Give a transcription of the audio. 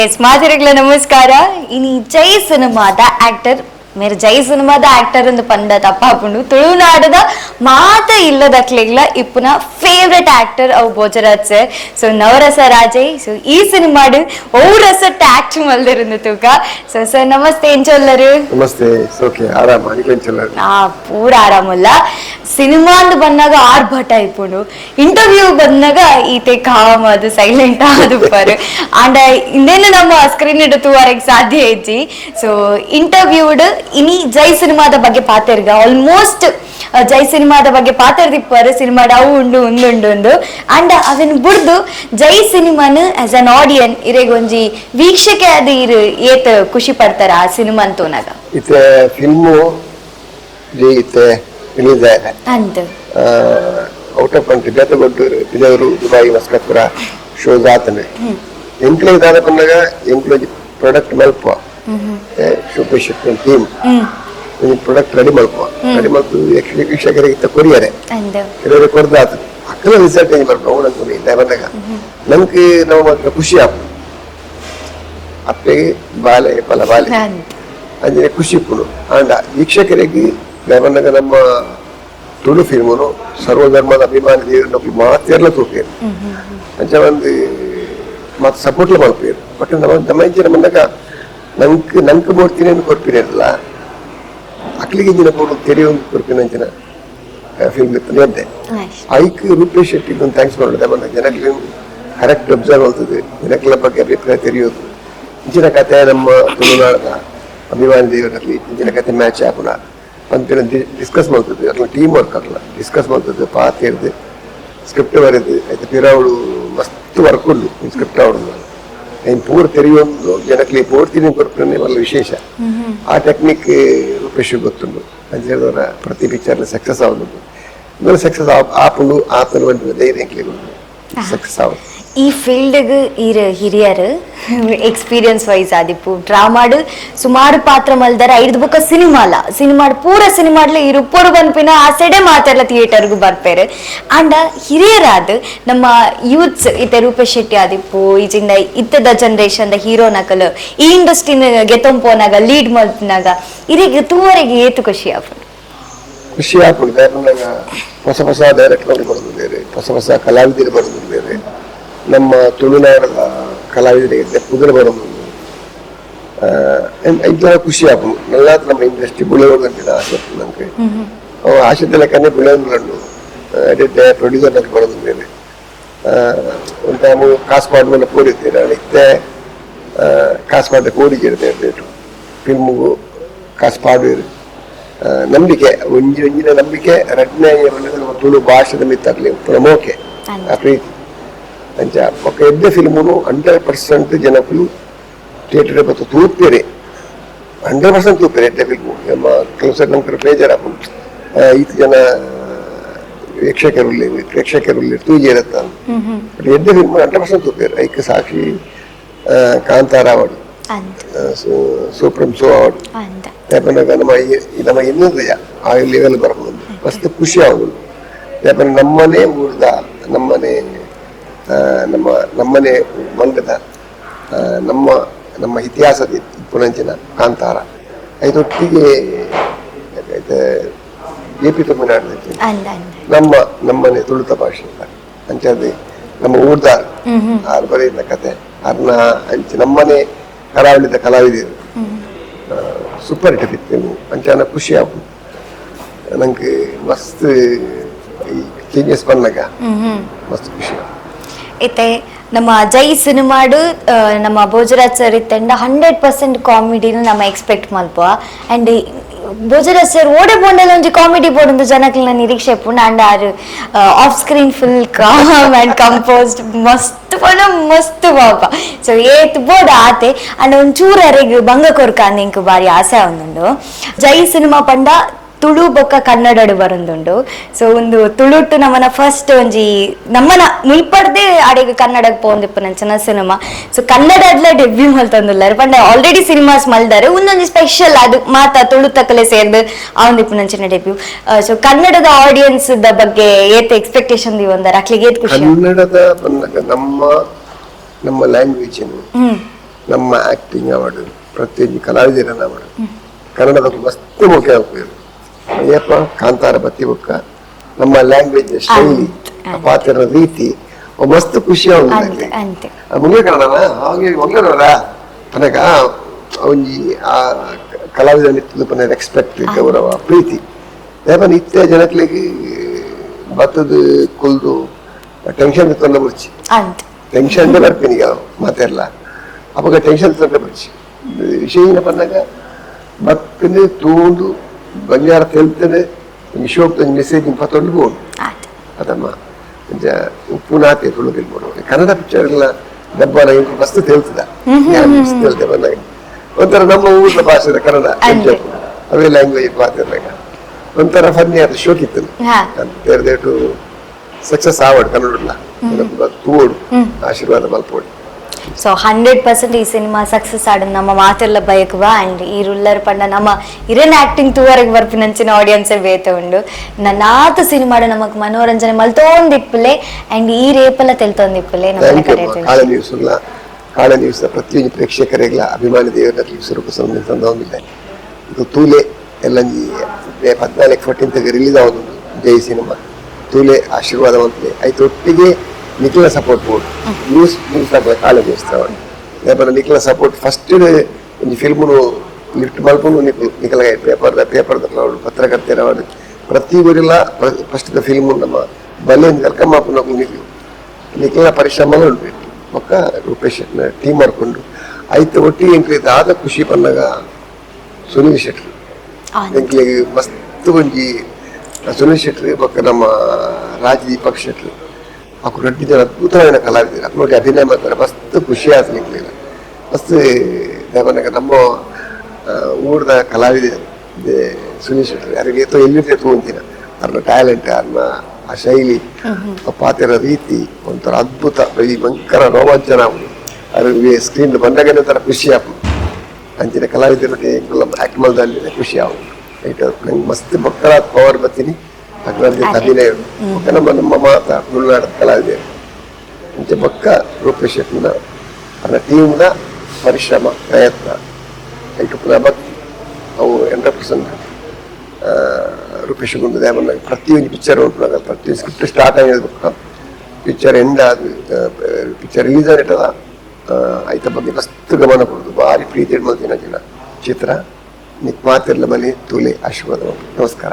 S ಮಾತಿರಗಳ ನಮಸ್ಕಾರ. ಇನಿ ಜೈ ಸಿನಿಮಾದ ಆಕ್ಟರ್ మీరు ಜೈ ಸಿನಿಮಾದ ಆಕ್ಟರ್ ಒಂದು ಪಂದ ತಪ್ಪಾಪುಂಡು ತುಳುನಾಡದ ಮಾತ ಇಲ್ಲದಕ್ಲೆಗ್ಲ ಇಪ್ಪುನ ಫೇವ್ರೆಟ್ ಆಕ್ಟರ್ ಅವು ಭೋಜರಾಜ್ ಸರ್ ಸೊ ನವರಸ ರಾಜೈ ಸೊ ಈ ಸಿನಿಮಾಡು ಔರಸ ಟ್ಯಾಕ್ಟ್ ಮಲ್ದಿರುಂದು ತೂಕ ಸೊ ಸರ್ ನಮಸ್ತೆ ಎಂಚೊಲ್ಲರು ನಮಸ್ತೆ ಓಕೆ ಆರಾಮ ಆ ಪೂರ ಆರಾಮಲ್ಲ ಸಿನಿಮಾ ಅಂದು ಬಂದಾಗ ಆರ್ ಭಟ ಇಪ್ಪುಂಡು ಇಂಟರ್ವ್ಯೂ ಬಂದಾಗ ಈತೆ ಕಾಮ್ ಅದು ಸೈಲೆಂಟ್ ಅದು ಬರು ಅಂಡ್ ಇಂದೇನು ನಮ್ಮ ಸ್ಕ್ರೀನ್ ಇಡ ತೂವಾರಕ್ಕೆ ಸಾಧ್ಯ ಐತಿ ಸೊ ಇಂಟರ್ವ್ಯೂಡ್ ಇನಿ ಜೈ ಸಿನಿಮಾದ ಬಗ್ಗೆ ಪಾತೆರ್ಗ ಆಲ್ಮೋಸ್ಟ್ ಜೈ ಸಿನಿಮಾದ ಬಗ್ಗೆ ಪಾತೆರ್ದಿಪ್ಪರ್ ಸಿನಿಮಾ ಅವು ಉಂಡು ಉಂಡು ಉಂಡು ಅಂಡ್ ಅದನ್ನು ಬುಡ್ದು ಜೈ ಸಿನಿಮಾನ ಆಸ್ ಅನ್ ಆಡಿಯನ್ ಇರೆಗೊಂಜಿ ವೀಕ್ಷಕ ಅದು ಇರು ಏತ್ ಖುಷಿ ಪಡ್ತಾರ ಆ ಸಿನಿಮಾ ಅಂತೋನಾಗ? ಇತ್ತೆ ಫಿಲ್ಮು ಇತ್ತೆ ರಿಲೀಸ್ ಆಯ್ತು ಅಂತ ಔಟ್ ಆಫ್ ಕಂಟ್ರಿ ಬೇತ ಕೊಟ್ಟು ಇದೇವರು ದುಬಾಯಿ ಮಸ್ಕತ್ಪುರ ಶೋಸ್ ಆತನೆ ಎಂಪ್ಲಾಯ್ ದಾದ ಬಂದಾಗ ಎಂಪ್ಲಾಯ್ ಪ್ರಾಡಕ್ಟ್ ಮಲ್ಪ ಶೂಪರ್ ಶಿಪ್ ಟೀಮ್ ಪ್ರಾಡಕ್ಟ್ ರೆಡಿ ಮಾಡ್ಕೋ. ರೆಡಿ ಯಕ್ಷ- ವೀಕ್ಷಕರಿಗೆ ಇತ್ತ ಕೊರಿಯರೆ. ಅಂದ. ಕೆಲವರಿಗೆ ಕೊಡ್ದು ಆತು. ಅಕ್ಕನ ರಿಸಲ್ಟ್ ಏನು ಬರ್ಬೇಕು ಅವನು ಅನ್ಕೊಂಡು ಇಲ್ಲ ಬಂದಾಗ ನಮ್ಗೆ ನಾವು ಮಾತ್ರ ಖುಷಿ ಆಗ ಅಪ್ಪೆಗೆ ಬಾಲೆ ಫಲ ಬಾಲೆ. ಅಂತ ಅಂಜನೆ ಖುಷಿ ಕೊಡು ಅಂಡ ವೀಕ್ಷಕರಿಗೆ ಬಂದಾಗ ನಮ್ಮ ತುಳು ಫಿಲ್ಮನು ಸರ್ವಧರ್ಮದ ಅಭಿಮಾನಿ ದೇವರು ಮಾತೆಲ್ಲ ತೂಪೇರು ಅಂಚ ಒಂದು ಮತ್ತೆ ಸಪೋರ್ಟ್ ಮಲ್ಪೇರು ಬಟ್ ನಮ್ಮ ನಮ್ಮ ಇಂಚಿನ ಬಂದಾಗ ನಂಕ್ ನಂಕ್ ಮೂರ್ತಿನ ಅಂತ ಕೊಡ್ಪಿರಲ್ಲ ಅಕ್ಲಿಗೆ ಇಂಜಿನ ಬೋಡು ತೆರೆಯ ಒಂದು ಕೊಡ್ತೀನಿ ಅಂಚಿನ ಫಿಲ್ಮ್ ಇತ್ತು ಅಂತೆ. ಐಕ್ ರೂಪೇಶ್ ಶೆಟ್ಟಿಗೆ ಒಂದು ಥ್ಯಾಂಕ್ಸ್ ಮಾಡೋದು. ಬಂದ ಜನಕ್ಕೆ ಕರೆಕ್ಟ್ ಅಬ್ಸರ್ವ್ ಆಗ್ತದೆ ಜನಗಳ ಬಗ್ಗೆ ಅಭಿಪ್ರಾಯ ತೆರೆಯೋದು. ಇಂಚಿನ ಕತೆ ನಮ್ಮ ತುಳುನಾಡದ ಅಭಿಮಾನಿ ದೇವರಲ್ಲಿ ಇಂಚಿನ ಕತೆ ಮ್ಯಾಚ್ ಆಪುನ ಅಂತ ಡಿಸ್ಕಸ್ ಮಾಡ್ತದೆ ಅಥವಾ ಟೀಮ್ ವರ್ಕ್ ಆಗಲ್ಲ. ಡಿಸ್ಕಸ್ ಮಾಡ್ತದೆ ಪಾತ್ ಹೇಳ್ದು ಸ್ಕ್ರಿಪ್ಟ್ ಬರೆದು. ಆಯ್ತು ಪಿರಾವಳು ಮಸ್ತ್ ವರ್ಕ್ ಉಂಡು ಸ್ಕ್ರಿಪ್ಟ್ ಅವಳು ಏನು ಪೂರ್ ತೆರೆಯೊಂದು ಜನಕ್ಕೆ ಪೂರ್ತಿನಿ ಕೊಡ್ತಾನೆ ಒಳ್ಳೆ ವಿಶೇಷ ಆ ಟೆಕ್ನಿಕ್ ರೂಪೇಶ್ ಗೊತ್ತುಂಡು ಅಂತ ಹೇಳಿದವರ ಪ್ರತಿ ಪಿಕ್ಚರ್ ಸಕ್ಸಸ್ ಆಗುದು ಇನ್ನು ಸಕ್ಸಸ್ ಆಪುಂಡು ಆತನ ಒಂದು ಧೈರ್ಯ ಸಕ್ಸಸ್ ಆಗುದು ಈ ಫೀಲ್ಡ್ಗೆ ಇರ ಹಿರಿಯರು ಎಕ್ಸ್ಪೀರಿಯನ್ಸ್ ವೈಸ್ ಆದಿಪ್ಪು ಡ್ರಾಮಾಡು ಸುಮಾರು ಪಾತ್ರ ಮಲ್ದಾರ, ಐದು ಬುಕ್ಕ ಸಿನಿಮಾಲ ಸಿನಿಮಾಡ್ ಪೂರ ಸಿನಿಮಾಡ್ಲ ಈ ರುಪ್ಪೋರು ಬನ್ಪಿನ ಆ ಸೆಡೆ ಮಾತೆಲ್ಲ ಥಿಯೇಟರ್ಗೂ ಬರ್ಪೇರು. ಆಂಡ ಹಿರಿಯರಾದ ನಮ್ಮ ಯೂತ್ಸ್, ಇತ್ತೆ ರೂಪೇಶ್ ಶೆಟ್ಟಿ ಆದಿಪ್ಪು ಈಜಿಂದ ಇತ್ತದ ಜನರೇಷನ್ ಹೀರೋ ನಕಲು, ಈ ಇಂಡಸ್ಟ್ರಿನ ಗೆತಂಪೋನಾಗ ಲೀಡ್ ಮಲ್ಪಿನಾಗ ಇದೀಗ ತೂವರೆಗೆ ಏತು ಖುಷಿ ಆಗ್ಬೋದು ಖುಷಿ ಯಾಕಂದಾಗ ಹೊಸ ಹೊಸ ಡೈರೆಕ್ಟರ್ ಬರೋದು ಬೇರೆ ಹೊಸ ಹೊಸ ಕಲಾವಿದರು ಬರೋದು ಬೇರೆ ನಮ್ಮ ತುಳುನಾಡದ ಕಲಾವಿದರಿಗೆ ಕುದುರೆ ಬರೋದು ಖುಷಿ ಆಪು ಎಲ್ಲ ನಮ್ಮ ಇಂಡಸ್ಟ್ರಿ ಬೆಳೆಯೋದು ಅಂತ ಆಸೆ ನನಗೆ. ನಮ್ಗೆ ಆಸೆ ಆಶೆ ಲೆಕ್ಕನೆ ಬೆಳೆಯೋದು ಪ್ರೊಡ್ಯೂಸರ್ ನಂಗೆ ಬರೋದು ಬೇರೆ ಒಂದು ಟೈಮು ಕಾಸು ಮಾಡುವ ನಾನು ಇತ್ತೆ ಕಾಸು ಮಾಡಿದ ಕೂಡಿಗೆ ಇರ್ತೇವೆ ಫಿಲ್ಮ್ಗು ಕಾಸು ಪಾಡು ಆ, ನಂಬಿಕೆ ಒಂಜಿ ಒಂಜಿನ ನಂಬಿಕೆ ರಡ್ನೆ ನಮ್ಮ ತುಳು ಭಾಷೆದ ಮಿತ್ತರ್ಲಿ ಪ್ರಮೋಕೆ ಆ ಪ್ರೀತಿ. ಅಂಚ ఒక ಎಡ್ಡೆ ಫಿಲ್ಮುನು హండ్రెడ్ ಪರ್ಸೆಂಟ್ జనకులు థియేటర్ ಬತ್ತು ತೂಪೇರೆ ಹಂಡ್ರೆಡ್ ಪರ್ಸೆಂಟ್ ತೂಪೇರೆ ಎಡ್ಡೆ ಫಿಲ್ಮು ನಮ್ಮ ಕೆಲವು ಸರಿ ನಮ್ಗೆ ಬೇಜಾರ ಈತ ಜನ ವೀಕ್ಷಕರಲ್ಲಿ ಪ್ರೇಕ್ಷಕರಲ್ಲಿ ತೂಜೇರತ್ತ ಎಡ್ಡೆ ಫಿಲ್ಮ್ ಹಂಡ್ರೆಡ್ ಪರ್ಸೆಂಟ್ ತೂಪೇರು ಐಕ್ ಸಾಕ್ಷಿ ಕಾಂತಾರ ಅವಾರ್ಡು. ಅಂತ ಸೂಪ್ರಮ್ ಸೋ ಅವಾರ್ಡು. ಯಾಕಂದ್ರೆ ನಮ್ಮ ಈ ನಮ್ಮ ಇನ್ನೊಂದು ಆ ಲೆವೆಲ್ ಬರ್ಬೋದು ಮಸ್ತ್ ಖುಷಿ ಆಗುದು. ಯಾಕಂದ್ರೆ ನಮ್ಮನೆ ಊರ್ದ ನಮ್ಮನೆ ನಮ್ಮ ನಮ್ಮನೆ ಮಂಗದ ನಮ್ಮ ನಮ್ಮ ಇತಿಹಾಸದ ಪುಣಂಚಿನ ಕಾಂತಾರ. ಐದೊಟ್ಟಿಗೆ ಎ ಪಿ ತಮಿಳ್ನಾಡಿನ ಅಂದ ಅಂದ. ನಮ್ಮ ನಮ್ಮನೆ ತುಳುತ ಭಾಷೆ ಅಂಚದೆ ನಮ್ಮ ಊರ್ದಾರ್ ಆರು ಬರೆಯಿಂದ ಕತೆ. ಅರ್ನ ಅಂಚೆ ನಮ್ಮನೆ ಕರಾವಳಿದ ಕಲಾವಿದರು. ಸೂಪರ್ ಹಿಟ್ ಇತ್ತು ಅಂಚನ ಖುಷಿ ಆಗ ನಂಗೆ ಮಸ್ತ್ ಚೇಂಜಸ್ ಬಂದಾಗ ಮಸ್ತ್ ಖುಷಿ ಆಪು ಇತ್ತೆ. ನಮ್ಮ ಜೈ ಸಿನಿಮಾಡು ನಮ್ಮ ಭೋಜರಾಜ್ ಸರ್ ಇತ್ತೆಂಡ ಹಂಡ್ರೆಡ್ ಪರ್ಸೆಂಟ್ ಕಾಮಿಡಿನ ನಮ್ಮ ಎಕ್ಸ್ಪೆಕ್ಟ್ ಮಲ್ಪ ಆ್ಯಂಡ್ ಭೋಜರಾಜ್ ಸರ್ ಓಡೆ ಬೋಂಡಲ್ಲಿ ಒಂಜಿ ಕಾಮಿಡಿ ಬೋರ್ಡ್ ಜನಕ್ಲ ನಿರೀಕ್ಷೆ ಪೂರ್ಣ. And are off screen full calm and composed ಮಸ್ತ್ ಪಣ, ಮಸ್ತ್ ಪಾಪ. ಸೊ ಏತ್ ಬೋರ್ಡ್ ಆತೆ. ಆ್ಯಂಡ್ ಒಂಚೂರು ಅರೆಗ್ ಭಂಗ ಕೊರ್ಕ ನಿಂಕ್ ಬಾರಿ ಆಸೆ ಒಂದುಂಡು ಜೈ ಸಿನಿಮಾ ಪಂಡ ತುಳು ಬೊಕ್ಕ ಕನ್ನಡಡು ಬರೊಂದುಂಡು ಸೊ ಒಂದು ತುಳುಟ್ಟು ನಮ್ಮನ ಫಸ್ಟ್ ಒಂಜಿ ನಮ್ಮನ ಮುಲ್ಪಡ್ದೆ ಆಡೆಗ್ ಕನ್ನಡಕ್ಕೆ ಪೋಂದಿಪ್ಪ ನಂಚನ ಸಿನಿಮಾ. ಸೊ ಕನ್ನಡಡ್ಲ ಡೆಬ್ಯೂ ಮಲ್ತಂದುಲ್ಲಾರೆ ಪಂಡ ಆಲ್ರೆಡಿ ಸಿನಿಮಾಸ್ ಮಲ್ದಾರೆ. ಒಂದೊಂದು ಸ್ಪೆಷಲ್ ಅದು ಮಾತ ತುಳು ತಕ್ಕಲೆ ಸೇರ್ದು ಆವಂದಿಪ್ಪ ನಂಚಿನ ಡೆಬ್ಯೂ ಸೊ ಕನ್ನಡದ ಆಡಿಯನ್ಸ್ ದ ಬಗ್ಗೆ ಏತ್ ಎಕ್ಸ್ಪೆಕ್ಟೇಷನ್ ದಿವಂದಾರ ಅಕ್ಲಿಗೆ ಏತ್ ಖುಷಿ? ಕನ್ನಡದ ಬಂದಾಗ ನಮ್ಮ ನಮ್ಮ ಲ್ಯಾಂಗ್ವೇಜ್ ನಮ್ಮ ಆಕ್ಟಿಂಗ್ ಅವಾರ್ಡ್ ಪ್ರತಿಯೊಂದು ಕಲಾವಿದರನ್ನ ಅವಾರ್ಡ್ ಕನ್ನಡದ ಮಸ್ತ್ ಮುಖ್ಯ ಆಗ್ಬೋದು ಅಯ್ಯಪ್ಪ ಕಾಂತಾರ ಬತ್ತಿ ಬುಕ್ಕ ನಮ್ಮ ಲ್ಯಾಂಗ್ವೇಜ್ ಶೈಲಿ ಆ ಪಾತ್ರದ ರೀತಿ ಮಸ್ತ್ ಖುಷಿ ಅಂತೆ ಮುಂಗೆ ಕನ್ನಡನ ಹಾಗೆ ತನಗ ಒಂಜಿ ಆ ಕಲಾವಿದ ನಿತ್ಯದ ಪನ ರೆಸ್ಪೆಕ್ಟ್ ಗೌರವ ಪ್ರೀತಿ. ಯಾಪ ನಿತ್ಯ ಜನಕ್ಲಿಗೆ ಭತ್ತದ ಕುಲ್ದು ಟೆನ್ಷನ್ ತಂದ ಅಂತೆ. ಟೆನ್ಷನ್ ಬರ್ತೀನಿ ಈಗ ಮಾತೆಲ್ಲ ಅವಾಗ ಟೆನ್ಷನ್ ತಂದ ಬರ್ಚಿ. ವಿಷಯ ಏನಪ್ಪ ಅಂದಾಗ ಭತ್ತನೆ ತೂಂದು ಬಂಜಾರತ್ ಹೇಳ್ತೇನೆ ನಿಮ್ಗೆ ಶೋಕ್ ನಂಗೆ ಮೆಸೇಜ್ ನಿಮ್ಗೆ ಪತ್ತೊಂಡ್ಬೋದು ಅದಮ್ಮ ಅಂಜ ಪುನಾತೆ ತುಳುಗಿಲ್ಬೋದು ಕನ್ನಡ ಪಿಕ್ಚರ್ ಎಲ್ಲ ಡಬ್ಬನ ಇಂಟು ಬಸ್ತು ತೇಳ್ತದ ತೇಳ್ತೆ ಬಂದಾಗ ಒಂಥರ ನಮ್ಮ ಊರಿನ ಭಾಷೆ ಕನ್ನಡ ಅವೇ ಲ್ಯಾಂಗ್ವೇಜ್ ಮಾತಾಡಿದಾಗ ಒಂಥರ ಫನ್ನಿ ಅದು ಶೋಕ್ ಇತ್ತು ಬೇರೆ ಸಕ್ಸಸ್ ಆವಡ್ ಕನ್ನಡ ತೂವೋಡು ಆಶೀರ್ವಾದ ಮಲ್ಪೋಡಿ ಸೊ ಹಂಡ್ರೆಡ್ ಪರ್ಸೆಂಟ್ ಈ ಸಿನಿಮಾ ಸಕ್ಸಸ್ ಆಡ ನಮ್ಮ ಮಾತೆಲ್ಲ ಬಯಕುವ ಅಂಡ್ ಈ ರುಲ್ಲರ್ ಪಂಡ ನಮ್ಮ ಇರೇನ್ ಆಕ್ಟಿಂಗ್ ತೂವರೆಗೆ ಬರ್ಪಿನಂಚಿನ ಆಡಿಯನ್ಸೇ ಬೇತ ಉಂಡು. ನನ್ನಾತ ಸಿನಿಮಾಡ ನಮಕ್ ಮನೋರಂಜನೆ ಮಲ್ತೊಂದಿಪ್ಪಲೆ ಅಂಡ್ ಈ ರೇಪಲ್ಲ ತೆಲ್ತೊಂದಿಪ್ಪಲೆ ಥ್ಯಾಂಕ್ ಕಡೆ ಕಾಳ ನ್ಯೂಸ್ ಪ್ರತಿಯೊಂದು ಪ್ರೇಕ್ಷಕರಿಗೆಲ್ಲ ಅಭಿಮಾನಿ ದೇವರ ಸ್ವರೂಪ ಸಂಬಂಧ ತಂದೊಂದಿಲ್ಲ ಇದು ತೂಲೆ ಎಲ್ಲ ಹದಿನಾಲ್ಕು ಫೋರ್ಟೀನ್ತ್ಗೆ ರಿಲೀಸ್ ಆಗೋದು ಜೈ ಸಿನಿಮಾ ತೂಲೆ ಆಶೀರ್ವಾದ ಅಂತಲೇ ಆಯ್ತು ಒಟ್ಟಿಗೆ ನಿಖಿಲ ಸಪೋರ್ಟ್ ಬೋರ್ಡ್ ನ್ಯೂಸ್ ನ್ಯೂಸ್ ಆಗಲ್ಲ ಕಾಳ ನ್ಯೂಸ್ ತಗೊಂಡು ಯಾಕಂದ್ರೆ ನಿಖಿಲ ಸಪೋರ್ಟ್ ಫಸ್ಟ್ ಒಂದು ಫಿಲ್ಮು ಲಿಫ್ಟ್ ಮಲ್ಪನು ನಿಖಲ ಪೇಪರ್ ಪೇಪರ್ದ ಪತ್ರಕರ್ತರ ಅವರು ಪ್ರತಿ ಊರಿಲ್ಲ ಫಸ್ಟ್ ಫಿಲ್ಮ್ ನಮ್ಮ ಬಲ್ಲೆ ಕಲ್ಕಮ್ಮ ನಿಖಿಲ್ ನಿಖಿಲ ಪರಿಶ್ರಮ ಉಂಟು ಒಕ್ಕ ರೂಪೇಶ್ ಟೀಮ್ ಮಾಡ್ಕೊಂಡು ಆಯ್ತು ಒಟ್ಟಿಗೆ ಎಂಕ್ಲಿ ಆದ ಖುಷಿ ಪನ್ನಗ ಸುನೀಲ್ ಶೆಟ್ಟಿ ಎಂಕ್ಲಿಗೆ ಮಸ್ತ್ ಒಂಜಿ ಸುನೀಲ್ ಶೆಟ್ಟಿ ಬೊಕ್ಕ ನಮ್ಮ ರಾಜ್ ದೀಪಕ್ ಶೆಟ್ಟಿ ರಡ್ಡಿ ಜನ ಅದ್ಭುತమైన ಕಲಾವಿದರು ಅಕ್ ನೋಡಿ ಅಭಿನಯ ಮಾಡ್ತಾರೆ ಮಸ್ತ್ ಖುಷಿ ಆಯ್ತು ನಿಕ್ಲಿಲ್ಲ ಮಸ್ತ್ ದೇವನಾಗ ನಮ್ಮ ಊರದ ಕಲಾವಿದ ಸುನೀಲ್ ಶೆಟ್ಟಿ. ಯಾರಿಗೆ ಎತ್ತೋ ಎಲ್ಲಿರ್ತೇ ತಗೊಂತಿನ ಅವ್ರನ್ನ ಟ್ಯಾಲೆಂಟ್ ಅವ್ರನ್ನ ಆ ಶೈಲಿ ಆ ಪಾತ್ರ ರೀತಿ ಒಂಥರ ಅದ್ಭುತ ಈ ಭಯಂಕರ ರೋಮಾಂಚನ ಅವರು ಅವ್ರಿಗೆ ಸ್ಕ್ರೀನ್ ಬಂದಾಗ ಒಂಥರ ಖುಷಿ ಆಗುದು ಅಂಚಿನ ಕಲಾವಿದರಿಗೆ ಆಕ್ಟ್ ಮಾಡಿದಲ್ಲಿ ಖುಷಿ ಆಗುದು ರೈಟ್ ನಂಗೆ ಮಸ್ತ್ ಮಕ್ಕಳ ಪವರ್ ಬರ್ತೀನಿ. ಅಗ್ರದ್ಯ ಅಭಿನಯ ನಮ್ಮ ನಮ್ಮ ಮಾತ ಉಳ್ನಾಡ ಕಲಾವಿದರು ಅಂಚೆ ಪಕ್ಕ ರೂಪೇಶ್ ಶೆಟ್ಟಿನ ಅವರ ಟೀಮ್ನ ಪರಿಶ್ರಮ ಪ್ರಯತ್ನ ಐ ಪುನಃ ಭಕ್ತಿ. ಅವು ಹಂಡ್ರೆಡ್ ಪರ್ಸೆಂಟ್ ರೂಪೇಶ್ ಗುಂಡು ದೇವನ್ನ ಪ್ರತಿಯೊಂದು ಪಿಕ್ಚರ್ ಉಂಟು ಪ್ರತಿಯೊಂದು ಸ್ಕ್ರಿಪ್ಟ್ ಸ್ಟಾರ್ಟ್ ಆಗಿರ್ಬೇಕು ಪಿಕ್ಚರ್ ಎಂಡ್ ಆದ ಪಿಕ್ಚರ್ ರಿಲೀಸ್ ಆಗಿಟ್ಟದ ಆಯ್ತ ಬಗ್ಗೆ ಮಸ್ತ್ ಗಮನ ಕೊಡೋದು. ಭಾರಿ ಪ್ರೀತಿ ಮಾಡ್ತೀನಿ ಜನ ಚಿತ್ರ ನಿಕ್ ಮಾತಿರ್ಲ ಮನೆ ತೂಲೆ ಆಶೀರ್ವಾದ. ನಮಸ್ಕಾರ.